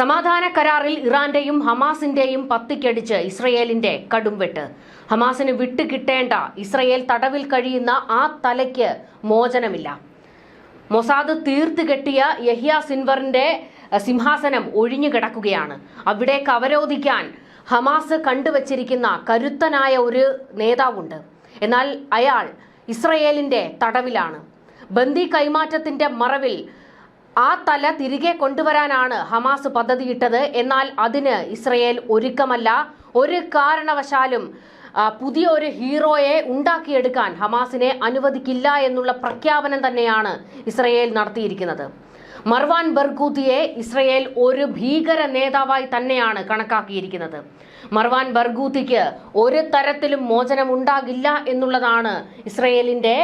സമാധാന കരാറിൽ ഇറാന്റെയും ഹമാസിന്റെയും പത്തിക്കടിച്ച് ഇസ്രയേലിന്റെ കടുംവെട്ട്. ഹമാസിന് വിട്ടുകിട്ടേണ്ട ഇസ്രയേൽ തടവിൽ കഴിയുന്ന ആ തലയ്ക്ക് മോചനമില്ല. മൊസാദ് തീർത്ത് കെട്ടിയ യഹിയ സിൻവറിന്റെ സിംഹാസനം ഒഴിഞ്ഞു കിടക്കുകയാണ് അവിടേക്ക് അവരോധിക്കാൻ ഹമാസ് കണ്ടുവച്ചിരിക്കുന്ന കരുത്തനായ ഒരു നേതാവുണ്ട്. എന്നാൽ അയാൾ ഇസ്രയേലിന്റെ തടവിലാണ്. ബന്ദി കൈമാറ്റത്തിന്റെ മറവിൽ ആ തല തിരികെ കൊണ്ടുവരാനാണ് ഹമാസ് പദ്ധതിയിട്ടത്. എന്നാൽ അതിന് ഇസ്രയേൽ ഒരുക്കമല്ല ഒരു കാരണവശാലും പുതിയ ഒരു ഹീറോയെ ഉണ്ടാക്കിയെടുക്കാൻ ഹമാസിനെ അനുവദിക്കില്ല എന്നുള്ള പ്രഖ്യാപനം തന്നെയാണ് ഇസ്രയേൽ നടത്തിയിരിക്കുന്നത്. മർവാൻ ബർഗൂത്തിയെ ഇസ്രയേൽ ഒരു ഭീകര നേതാവായി തന്നെയാണ് കണക്കാക്കിയിരിക്കുന്നത്. മർവാൻ ബർഗൂത്തിക്ക് ഒരു തരത്തിലും മോചനം ഉണ്ടാകില്ല എന്നുള്ളതാണ് ഇസ്രയേലിന്റെ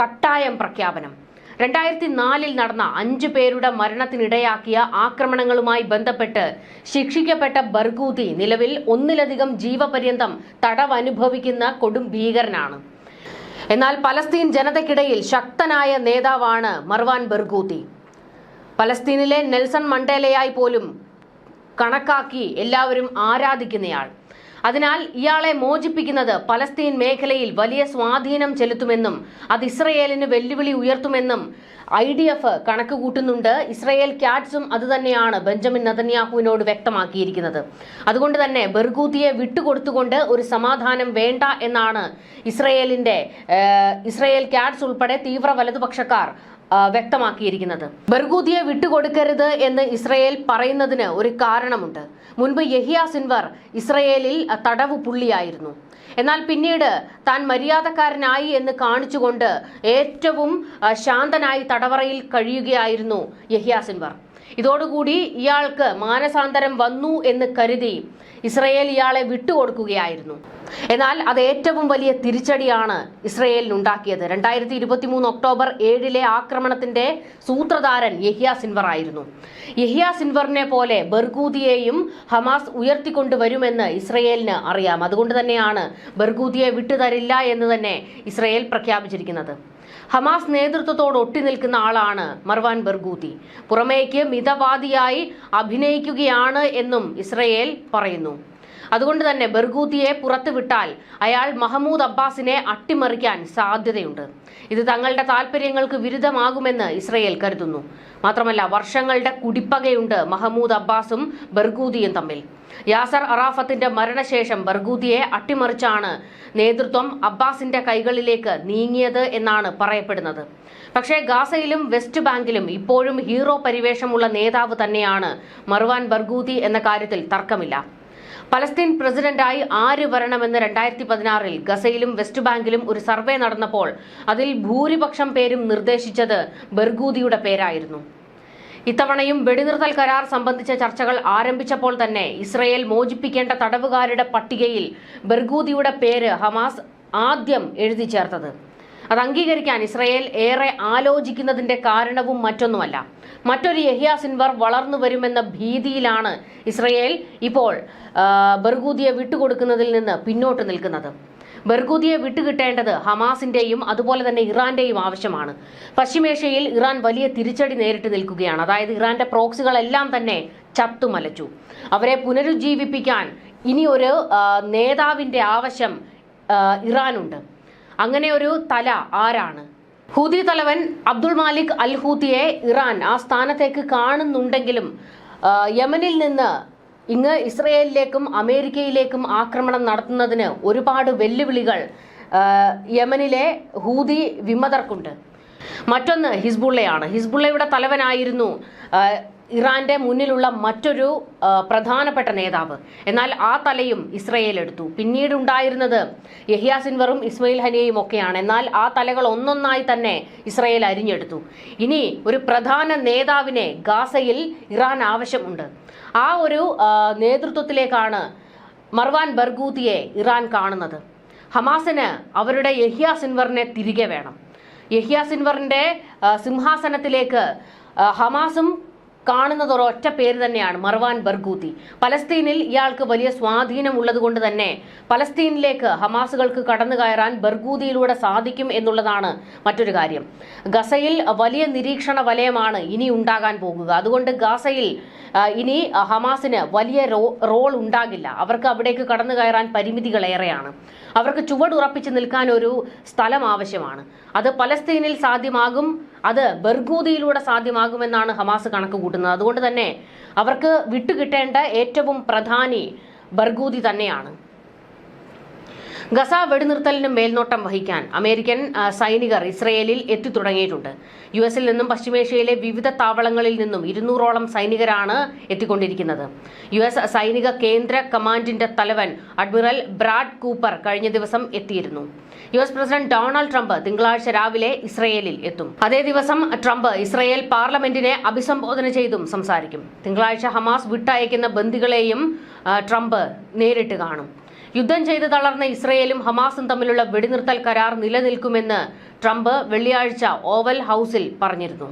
കട്ടായം പ്രഖ്യാപനം. രണ്ടായിരത്തി നാലിൽ നടന്ന അഞ്ചു പേരുടെ മരണത്തിനിടയാക്കിയ ആക്രമണങ്ങളുമായി ബന്ധപ്പെട്ട് ശിക്ഷിക്കപ്പെട്ട ബർഗൂതി നിലവിൽ ഒന്നിലധികം ജീവപര്യന്തം തടവനുഭവിക്കുന്ന കൊടും ഭീകരനാണ്. എന്നാൽ പലസ്തീൻ ജനതയ്ക്കിടയിൽ ശക്തനായ നേതാവാണ് മർവാൻ ബർഗൂതി പലസ്തീനിലെ നെൽസൺ മണ്ടേലയായി പോലും കണക്കാക്കി എല്ലാവരും ആരാധിക്കുന്നയാൾ. അതിനാൽ ഇയാളെ മോചിപ്പിക്കുന്നത് പലസ്തീൻ മേഖലയിൽ വലിയ സ്വാധീനം ചെലുത്തുമെന്നും അത് ഇസ്രയേലിന് വെല്ലുവിളി ഉയർത്തുമെന്നും ഐ ഡി എഫ് കണക്ക് കൂട്ടുന്നുണ്ട് ഇസ്രയേൽ ക്യാറ്റ്സും അതുതന്നെയാണ് ബെഞ്ചമിൻ നതന്യാഹുവിനോട് വ്യക്തമാക്കിയിരിക്കുന്നത്. അതുകൊണ്ട് തന്നെ ബെർഗൂത്തിയെ വിട്ടുകൊടുത്തുകൊണ്ട് ഒരു സമാധാനം വേണ്ട എന്നാണ് ഇസ്രയേലിന്റെ ഇസ്രയേൽ ക്യാറ്റ്സ് ഉൾപ്പെടെ തീവ്ര വലതുപക്ഷക്കാർ വ്യക്തമാക്കിയിരിക്കുന്നത്. ബർഗൂദിയെ വിട്ടുകൊടുക്കരുത് എന്ന് ഇസ്രയേൽ പറയുന്നതിന് ഒരു കാരണമുണ്ട്. മുൻപ് യഹിയ സിൻവർ ഇസ്രയേലിൽ തടവ് പുള്ളിയായിരുന്നു. എന്നാൽ പിന്നീട് താൻ മര്യാദക്കാരനായി എന്ന് കാണിച്ചുകൊണ്ട് ഏറ്റവും ശാന്തനായി തടവറയിൽ കഴിയുകയായിരുന്നു യഹിയ സിൻവർ. ഇതോടുകൂടി ഇയാൾക്ക് മാനസാന്തരം വന്നു എന്ന് കരുതി ഇസ്രയേൽ ഇയാളെ വിട്ടുകൊടുക്കുകയായിരുന്നു. എന്നാൽ അത് ഏറ്റവും വലിയ തിരിച്ചടിയാണ് ഇസ്രയേലിനുണ്ടാക്കിയത് രണ്ടായിരത്തി ഇരുപത്തി മൂന്ന് ഒക്ടോബർ ഏഴിലെ ആക്രമണത്തിന്റെ സൂത്രധാരൻ യഹിയ സിൻവർ ആയിരുന്നു. യഹിയ സിൻവറിനെ പോലെ ബർഗൂദിയെയും ഹമാസ് ഉയർത്തിക്കൊണ്ടുവരുമെന്ന് ഇസ്രയേലിന് അറിയാം. അതുകൊണ്ട് തന്നെയാണ് ബർഗൂദിയെ വിട്ടുതരില്ല എന്ന് തന്നെ ഇസ്രയേൽ പ്രഖ്യാപിച്ചിരിക്കുന്നത്. ഹമാസ് നേതൃത്വത്തോട് ഒട്ടി നിൽക്കുന്ന ആളാണ് മർവാൻ ബർഗൂത്തി. പുറമേക്ക് മിതവാദിയായി അഭിനയിക്കുകയാണ് എന്നും ഇസ്രയേൽ പറയുന്നു. അതുകൊണ്ട് തന്നെ ബർഗൂത്തിയെ പുറത്തുവിട്ടാൽ അയാൾ മഹമ്മൂദ് അബ്ബാസിനെ അട്ടിമറിക്കാൻ സാധ്യതയുണ്ട്. ഇത് തങ്ങളുടെ താല്പര്യങ്ങൾക്ക് വിരുദ്ധമാകുമെന്ന് ഇസ്രയേൽ കരുതുന്നു. മാത്രമല്ല വർഷങ്ങളുടെ കുടിപ്പകയുണ്ട് മഹമ്മൂദ് അബ്ബാസും ബർഗൂദിയും തമ്മിൽ. യാസർ അറാഫത്തിന്റെ മരണശേഷം ബർഗൂദിയെ അട്ടിമറിച്ചാണ് നേതൃത്വം അബ്ബാസിന്റെ കൈകളിലേക്ക് നീങ്ങിയത് എന്നാണ് പറയപ്പെടുന്നത്. പക്ഷേ ഗാസയിലും വെസ്റ്റ് ബാങ്കിലും ഇപ്പോഴും ഹീറോ പരിവേഷമുള്ള നേതാവ് തന്നെയാണ് മർവാൻ ബർഗൂതി എന്ന കാര്യത്തിൽ തർക്കമില്ല. പലസ്തീൻ പ്രസിഡന്റായി ആര് വരണമെന്ന് രണ്ടായിരത്തി പതിനാറിൽ ഗസയിലും വെസ്റ്റ് ബാങ്കിലും ഒരു സർവേ നടന്നപ്പോൾ അതിൽ ഭൂരിപക്ഷം പേരും നിർദ്ദേശിച്ചത് ബർഗൂദിയുടെ പേരായിരുന്നു. ഇത്തവണയും വെടിനിർത്തൽ കരാർ സംബന്ധിച്ച ചർച്ചകൾ ആരംഭിച്ചപ്പോൾ തന്നെ ഇസ്രയേൽ മോചിപ്പിക്കേണ്ട തടവുകാരുടെ പട്ടികയിൽ ബർഗൂദിയുടെ പേര് ഹമാസ് ആദ്യം എഴുതി ചേർത്തത്. അത് അംഗീകരിക്കാൻ ഇസ്രയേൽ ഏറെ ആലോചിക്കുന്നതിന്റെ കാരണവും മറ്റൊന്നുമല്ല. മറ്റൊരു യഹിയ സിൻവർ വളർന്നു വരുമെന്ന ഭീതിയിലാണ് ഇസ്രയേൽ ഇപ്പോൾ ബർഗൂദിയെ വിട്ടുകൊടുക്കുന്നതിൽ നിന്ന് പിന്നോട്ട് നിൽക്കുന്നത്. ബർഗൂദിയെ വിട്ടുകിട്ടേണ്ടത് ഹമാസിന്റെയും അതുപോലെ തന്നെ ഇറാന്റെയും ആവശ്യമാണ്. പശ്ചിമേഷ്യയിൽ ഇറാൻ വലിയ തിരിച്ചടി നേരിട്ട് നിൽക്കുകയാണ്. അതായത് ഇറാന്റെ പ്രോക്സികളെല്ലാം തന്നെ ചത്തുമലച്ചു. അവരെ പുനരുജ്ജീവിപ്പിക്കാൻ ഇനി ഒരു നേതാവിന്റെ ആവശ്യം ഇറാനുണ്ട്. അങ്ങനെ ഒരു തല ആരാണ്? ഹൂതി തലവൻ അബ്ദുൾ മാലിക് അൽ ഹൂതിയെ ഇറാൻ ആ സ്ഥാനത്തേക്ക് കാണുന്നുണ്ടെങ്കിലും യമനിൽ നിന്ന് ഇങ്ങ് ഇസ്രയേലിലേക്കും അമേരിക്കയിലേക്കും ആക്രമണം നടത്തുന്നതിന് ഒരുപാട് വെല്ലുവിളികൾ യമനിലെ ഹൂതി വിമതർക്കുണ്ട്. മറ്റൊന്ന് ഹിസ്ബുള്ളയാണ്. ഹിസ്ബുള്ളയുടെ തലവനായിരുന്നു ഇറാന്റെ മുന്നിലുള്ള മറ്റൊരു പ്രധാനപ്പെട്ട നേതാവ്. എന്നാൽ ആ തലയും ഇസ്രയേൽ എടുത്തു. പിന്നീട് ഉണ്ടായിരുന്നത് യഹിയ സിൻവറും ഇസ്മയിൽ ഹനിയയും ഒക്കെയാണ്. എന്നാൽ ആ തലകൾ ഒന്നൊന്നായി തന്നെ ഇസ്രയേൽ അരിഞ്ഞെടുത്തു. ഇനി ഒരു പ്രധാന നേതാവിനെ ഗാസയിൽ ഇറാൻ ആവശ്യമുണ്ട്. ആ ഒരു നേതൃത്വത്തിലേക്കാണ് മർവാൻ ബർഗൂത്തിയെ ഇറാൻ കാണുന്നത്. ഹമാസിന് അവരുടെ യഹിയ സിൻവറിനെ തിരികെ വേണം. യഹിയ സിൻവറിന്റെ സിംഹാസനത്തിലേക്ക് ഹമാസും കാണുന്നത് ഒരൊറ്റ പേര് തന്നെയാണ് മർവാൻ ബർഗൂത്തി പലസ്തീനിൽ ഇയാൾക്ക് വലിയ സ്വാധീനം ഉള്ളതുകൊണ്ട് തന്നെ പലസ്തീനിലേക്ക് ഹമാസുകൾക്ക് കടന്നു കയറാൻ ബർഗൂതിയിലൂടെ സാധിക്കും എന്നുള്ളതാണ് മറ്റൊരു കാര്യം. ഗസയിൽ വലിയ നിരീക്ഷണ വലയമാണ് ഇനി ഉണ്ടാകാൻ പോകുക. അതുകൊണ്ട് ഗസയിൽ ഇനി ഹമാസിന് വലിയ റോൾ ഉണ്ടാകില്ല. അവർക്ക് അവിടേക്ക് കടന്നു കയറാൻ പരിമിതികളേറെയാണ്. അവർക്ക് ചുവടുറപ്പിച്ച് നിൽക്കാൻ ഒരു സ്ഥലം ആവശ്യമാണ്. അത് പലസ്തീനിൽ സാധ്യമാകും അത് ബർഗൂദിയിലൂടെ സാധ്യമാകുമെന്നാണ് ഹമാസ് കണക്ക് കൂട്ടുന്നത്. അതുകൊണ്ട് തന്നെ അവർക്ക് വിട്ടുകിട്ടേണ്ട ഏറ്റവും പ്രധാനി ബർഗൂദി തന്നെയാണ്. ഗസ വെടിനിർത്തലിന് മേൽനോട്ടം വഹിക്കാൻ അമേരിക്കൻ സൈനികർ ഇസ്രയേലിൽ എത്തിത്തുടങ്ങിയിട്ടുണ്ട്. യു എസിൽ നിന്നും പശ്ചിമേഷ്യയിലെ വിവിധ താവളങ്ങളിൽ നിന്നും ഇരുന്നൂറോളം സൈനികരാണ് എത്തിക്കൊണ്ടിരിക്കുന്നത്. യു എസ് സൈനിക കേന്ദ്ര കമാൻഡിന്റെ തലവൻ അഡ്മിറൽ ബ്രാഡ് കൂപ്പർ കഴിഞ്ഞ ദിവസം എത്തിയിരുന്നു. U S president Donald Trump തിങ്കളാഴ്ച രാവിലെ ഇസ്രയേലിൽ എത്തും. അതേ ദിവസം ട്രംപ് ഇസ്രയേൽ പാർലമെന്റിനെ അഭിസംബോധന ചെയ്തും സംസാരിക്കും. തിങ്കളാഴ്ച ഹമാസ് വിട്ടയക്കുന്ന ബന്ദികളെയും ട്രംപ് നേരിട്ട് കാണും. യുദ്ധം ചെയ്ത് തളർന്ന ഇസ്രയേലും ഹമാസും തമ്മിലുള്ള വെടിനിർത്തൽ കരാർ നിലനിൽക്കുമെന്ന് ട്രംപ് വെള്ളിയാഴ്ച ഓവൽ ഹൌസിൽ പറഞ്ഞിരുന്നു.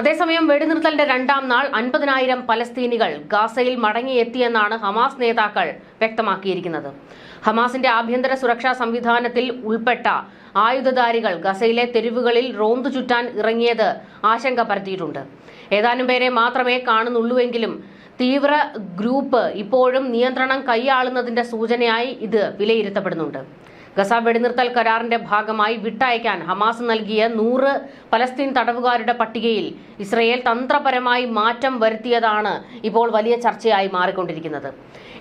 അതേസമയം വെടിനിർത്തലിന്റെ രണ്ടാം നാൾ അൻപതിനായിരം പലസ്തീനികൾ ഗാസയിൽ മടങ്ങിയെത്തിയെന്നാണ് ഹമാസ് നേതാക്കൾ വ്യക്തമാക്കിയിരിക്കുന്നത്. ഹമാസിന്റെ ആഭ്യന്തര സുരക്ഷാ സംവിധാനത്തിൽ ഉൾപ്പെട്ട ആയുധധാരികൾ ഗസയിലെ തെരുവുകളിൽ റോന്തു ചുറ്റാൻ ഇറങ്ങിയത് ആശങ്ക പരത്തിയിട്ടുണ്ട്. ഏതാനും പേരെ മാത്രമേ കാണുന്നുള്ളൂവെങ്കിലും തീവ്ര ഗ്രൂപ്പ് ഇപ്പോഴും നിയന്ത്രണം കൈയാളുന്നതിന്റെ സൂചനയായി ഇത് വിലയിരുത്തപ്പെടുന്നുണ്ട്. ഗസ വെടിനിർത്തൽ കരാറിന്റെ ഭാഗമായി വിട്ടയക്കാൻ ഹമാസ് നൽകിയ നൂറ് പലസ്തീൻ തടവുകാരുടെ പട്ടികയിൽ ഇസ്രയേൽ തന്ത്രപരമായി മാറ്റം വരുത്തിയതാണ് ഇപ്പോൾ വലിയ ചർച്ചയായി മാറിക്കൊണ്ടിരിക്കുന്നത്.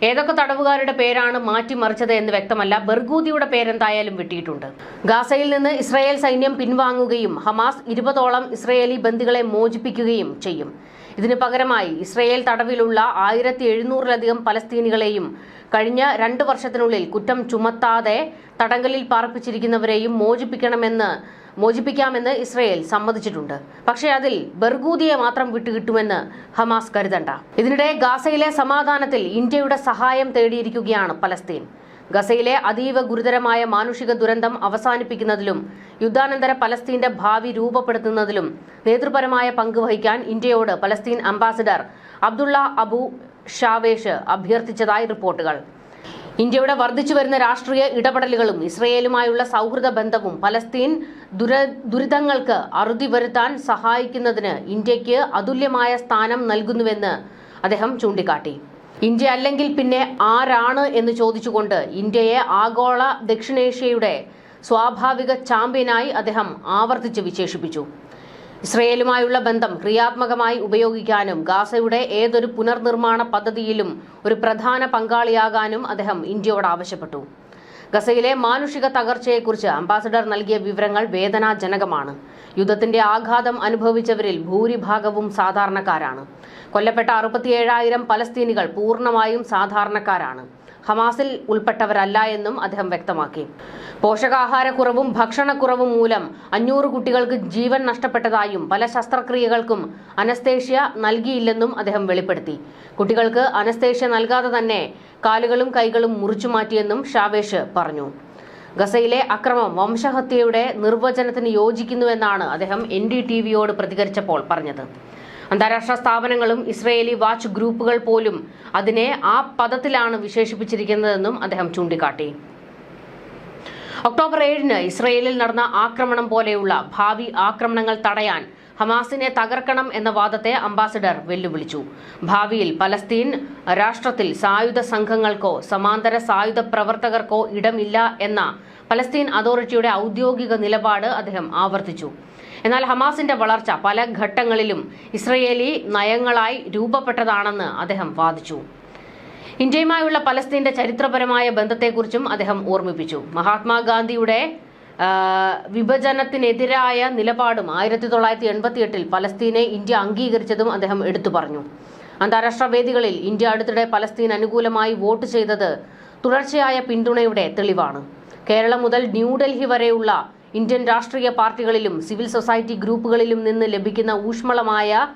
ഏതൊക്കെ തടവുകാരുടെ പേരാണ് മാറ്റിമറിച്ചത് എന്ന് വ്യക്തമല്ല. ബർഗൂദിയുടെ പേരെന്തായാലും വിട്ടിയിട്ടുണ്ട്. ഗാസയിൽ നിന്ന് ഇസ്രയേൽ സൈന്യം പിൻവാങ്ങുകയും ഹമാസ് ഇരുപതോളം ഇസ്രയേലി ബന്ദികളെ മോചിപ്പിക്കുകയും ചെയ്യും. ഇതിന് പകരമായി ഇസ്രയേൽ തടവിലുള്ള ആയിരത്തി എഴുന്നൂറിലധികം പലസ്തീനികളെയും കഴിഞ്ഞ രണ്ട് വർഷത്തിനുള്ളിൽ കുറ്റം ചുമത്താതെ തടങ്കലിൽ പാർപ്പിച്ചിരിക്കുന്നവരെയും മോചിപ്പിക്കണമെന്ന് മോചിപ്പിക്കാമെന്ന് ഇസ്രയേൽ സമ്മതിച്ചിട്ടുണ്ട്. പക്ഷേ അതിൽ ബർഗൂദിയെ മാത്രം വിട്ടുകിട്ടുമെന്ന് ഹമാസ് കരുതണ്ട. ഇതിനിടെ ഗാസയിലെ സമാധാനത്തിൽ ഇന്ത്യയുടെ സഹായം തേടിയിരിക്കുകയാണ് പലസ്തീൻ. ഗസയിലെ അതീവ ഗുരുതരമായ മാനുഷിക ദുരന്തം അവസാനിപ്പിക്കുന്നതിലും യുദ്ധാനന്തര പലസ്തീന്റെ ഭാവി രൂപപ്പെടുത്തുന്നതിലും നേതൃപരമായ പങ്ക് വഹിക്കാൻ ഇന്ത്യയോട് Palestine ambassador Abdullah Abu Shawesh അഭ്യർത്ഥിച്ചതായി റിപ്പോർട്ടുകൾ. ഇന്ത്യയുടെ വർദ്ധിച്ചു വരുന്ന രാഷ്ട്രീയ ഇടപെടലുകളും ഇസ്രയേലുമായുള്ള സൗഹൃദ ബന്ധവും പലസ്തീൻ ദുര ദുരിതങ്ങൾക്ക് അറുതി വരുത്താൻ സഹായിക്കുന്നതിന് ഇന്ത്യയ്ക്ക് അതുല്യമായ സ്ഥാനം നൽകുന്നുവെന്ന് അദ്ദേഹം ചൂണ്ടിക്കാട്ടി. ഇന്ത്യ അല്ലെങ്കിൽ പിന്നെ ആരാണ് എന്ന് ചോദിച്ചുകൊണ്ട് ഇന്ത്യയെ ആഗോള ദക്ഷിണേഷ്യയുടെ സ്വാഭാവിക ചാമ്പ്യനായി അദ്ദേഹം ആവർത്തിച്ച് വിശേഷിപ്പിച്ചു. ഇസ്രയേലുമായുള്ള ബന്ധം ക്രിയാത്മകമായി ഉപയോഗിക്കാനും ഗാസയുടെ ഏതൊരു പുനർനിർമ്മാണ പദ്ധതിയിലും ഒരു പ്രധാന പങ്കാളിയാകാനും അദ്ദേഹം ഇന്ത്യയോട് ആവശ്യപ്പെട്ടു. ഗസയിലെ മാനുഷിക തകർച്ചയെക്കുറിച്ച് അംബാസഡർ നൽകിയ വിവരങ്ങൾ വേദനാജനകമാണ്. യുദ്ധത്തിന്റെ ആഘാതം അനുഭവിച്ചവരിൽ ഭൂരിഭാഗവും സാധാരണക്കാരാണ്. കൊല്ലപ്പെട്ട അറുപത്തിയേഴായിരം പലസ്തീനികൾ പൂർണമായും സാധാരണക്കാരാണ്. ഹമാസിൽ ഉൾപ്പെട്ടവരല്ല എന്നും അദ്ദേഹം വ്യക്തമാക്കി. പോഷകാഹാരക്കുറവും ഭക്ഷണക്കുറവും മൂലം അഞ്ഞൂറ് കുട്ടികൾക്ക് ജീവൻ നഷ്ടപ്പെട്ടതായും പല ശസ്ത്രക്രിയകൾക്കും അനസ്തേഷ്യ നൽകിയില്ലെന്നും അദ്ദേഹം വെളിപ്പെടുത്തി. കുട്ടികൾക്ക് അനസ്തേഷ്യ നൽകാതെ തന്നെ കാലുകളും കൈകളും മുറിച്ചു മാറ്റിയെന്നും ഷാവേഷ് പറഞ്ഞു. ഗസയിലെ അക്രമം വംശഹത്യയുടെ നിർവചനത്തിന് യോജിക്കുന്നുവെന്നാണ് അദ്ദേഹം എൻ ഡി ടി വിയോട് പ്രതികരിച്ചപ്പോൾ പറഞ്ഞത്. അന്താരാഷ്ട്ര സ്ഥാപനങ്ങളും ഇസ്രയേലി വാച്ച് ഗ്രൂപ്പുകൾ പോലും അതിനെ ആ പദത്തിലാണ് വിശേഷിപ്പിച്ചിരിക്കുന്നതെന്നും അദ്ദേഹം ചൂണ്ടിക്കാട്ടി. ഒക്ടോബർ ഏഴിന് ഇസ്രയേലിൽ നടന്ന ആക്രമണം പോലെയുള്ള ഭാവി ആക്രമണങ്ങൾ തടയാൻ ഹമാസിനെ തകർക്കണം എന്ന വാദത്തെ അംബാസിഡർ വെല്ലുവിളിച്ചു. ഭാവിയിൽ പലസ്തീൻ രാഷ്ട്രത്തിൽ സായുധ സംഘങ്ങൾക്കോ സമാന്തര സായുധ പ്രവർത്തകർക്കോ ഇടമില്ല എന്ന പലസ്തീൻ അതോറിറ്റിയുടെ ഔദ്യോഗിക നിലപാട് അദ്ദേഹം ആവർത്തിച്ചു. എന്നാൽ ഹമാസിന്റെ വളർച്ച പല ഘട്ടങ്ങളിലും ഇസ്രയേലി നയങ്ങളായി രൂപപ്പെട്ടതാണെന്ന് അദ്ദേഹം വാദിച്ചു. ഇന്ത്യയുമായുള്ള പലസ്തീന്റെ ചരിത്രപരമായ ബന്ധത്തെക്കുറിച്ചും അദ്ദേഹം ഓർമ്മിപ്പിച്ചു. മഹാത്മാഗാന്ധിയുടെ വിഭജനത്തിനെതിരായ നിലപാടും ആയിരത്തി തൊള്ളായിരത്തി എൺപത്തി എട്ടിൽ പലസ്തീനെ ഇന്ത്യ അംഗീകരിച്ചതും അദ്ദേഹം എടുത്തു പറഞ്ഞു. അന്താരാഷ്ട്ര വേദികളിൽ ഇന്ത്യ അടുത്തിടെ പലസ്തീൻ അനുകൂലമായി വോട്ട് ചെയ്തത് തുടർച്ചയായ പിന്തുണയുടെ തെളിവാണ്. കേരളം മുതൽ ന്യൂഡൽഹി വരെയുള്ള ഇന്ത്യൻ രാഷ്ട്രീയ പാർട്ടികളിലും സിവിൽ സൊസൈറ്റി ഗ്രൂപ്പുകളിലും നിന്ന് ലഭിക്കുന്ന ഊഷ്മളമായ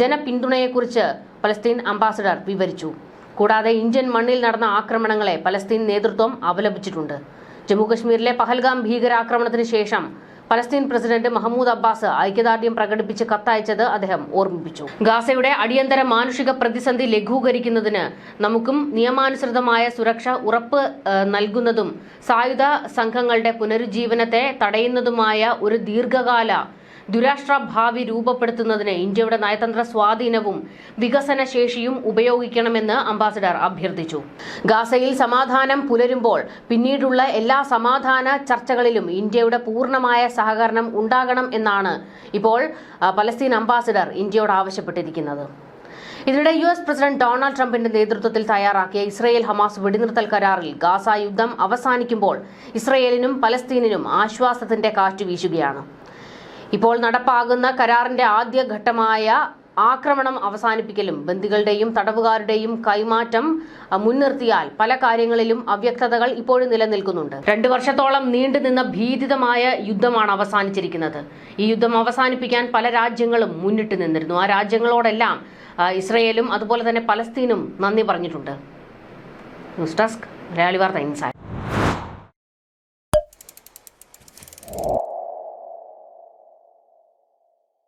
ജനപിന്തുണയെക്കുറിച്ച് പലസ്തീൻ അംബാസഡർ വിവരിച്ചു. കൂടാതെ ഇന്ത്യൻ മണ്ണിൽ നടന്ന ആക്രമണങ്ങളെ പലസ്തീൻ നേതൃത്വം അപലപിച്ചിട്ടുണ്ട്. ജമ്മുകശ്മീരിലെ പഹൽഗാം ഭീകരാക്രമണത്തിന് ശേഷം പലസ്തീൻ പ്രസിഡന്റ് മഹമ്മൂദ് അബ്ബാസ് ഐക്യദാർഢ്യം പ്രകടിപ്പിച്ച് കത്തയച്ചത് അദ്ദേഹം ഓർമ്മിപ്പിച്ചു. ഗാസയുടെ അടിയന്തര മാനുഷിക പ്രതിസന്ധി ലഘൂകരിക്കുന്നതിന് നമുക്കും നിയമാനുസൃതമായ സുരക്ഷ ഉറപ്പ് നൽകുന്നതും സായുധ സംഘങ്ങളുടെ പുനരുജ്ജീവനത്തെ തടയുന്നതുമായ ഒരു ദീർഘകാല ദുരാഷ്ട്ര ഭാവി രൂപപ്പെടുത്തുന്നതിന് ഇന്ത്യയുടെ നയതന്ത്ര സ്വാധീനവും വികസന ശേഷിയും ഉപയോഗിക്കണമെന്ന് അംബാസിഡർ അഭ്യർത്ഥിച്ചു. ഗാസയിൽ സമാധാനം പുലരുമ്പോൾ പിന്നീടുള്ള എല്ലാ സമാധാന ചർച്ചകളിലും ഇന്ത്യയുടെ പൂർണമായ സഹകരണം ഉണ്ടാകണം എന്നാണ് ഇപ്പോൾ പലസ്തീൻ അംബാസിഡർ ഇന്ത്യയോട് ആവശ്യപ്പെട്ടിരിക്കുന്നത്. ഇതിനിടെ യു എസ് പ്രസിഡന്റ് ഡൊണാൾഡ് ട്രംപിന്റെ നേതൃത്വത്തിൽ തയ്യാറാക്കിയ ഇസ്രയേൽ ഹമാസ് വെടിനിർത്തൽ കരാറിൽ ഗാസ യുദ്ധം അവസാനിക്കുമ്പോൾ ഇസ്രയേലിനും പലസ്തീനിനും ആശ്വാസത്തിന്റെ കാറ്റ് വീശുകയാണ്. ഇപ്പോൾ നടപ്പാകുന്ന കരാറിന്റെ ആദ്യ ഘട്ടമായ ആക്രമണം അവസാനിപ്പിക്കലും ബന്ദികളുടെയും തടവുകാരുടെയും കൈമാറ്റം മുൻനിർത്തിയാൽ പല കാര്യങ്ങളിലും അവ്യക്തതകൾ ഇപ്പോഴും നിലനിൽക്കുന്നുണ്ട്. രണ്ടു വർഷത്തോളം നീണ്ടുനിന്ന ഭീതിതമായ യുദ്ധമാണ് അവസാനിച്ചിരിക്കുന്നത്. ഈ യുദ്ധം അവസാനിപ്പിക്കാൻ പല രാജ്യങ്ങളും മുന്നിട്ട് നിന്നിരുന്നു. ആ രാജ്യങ്ങളോടെല്ലാം ഇസ്രയേലും അതുപോലെ തന്നെ പലസ്തീനും നന്ദി പറഞ്ഞിട്ടുണ്ട്. ന്യൂസ് ഡെസ്ക് മലയാളി വാർത്ത ഇൻസൈഡ്.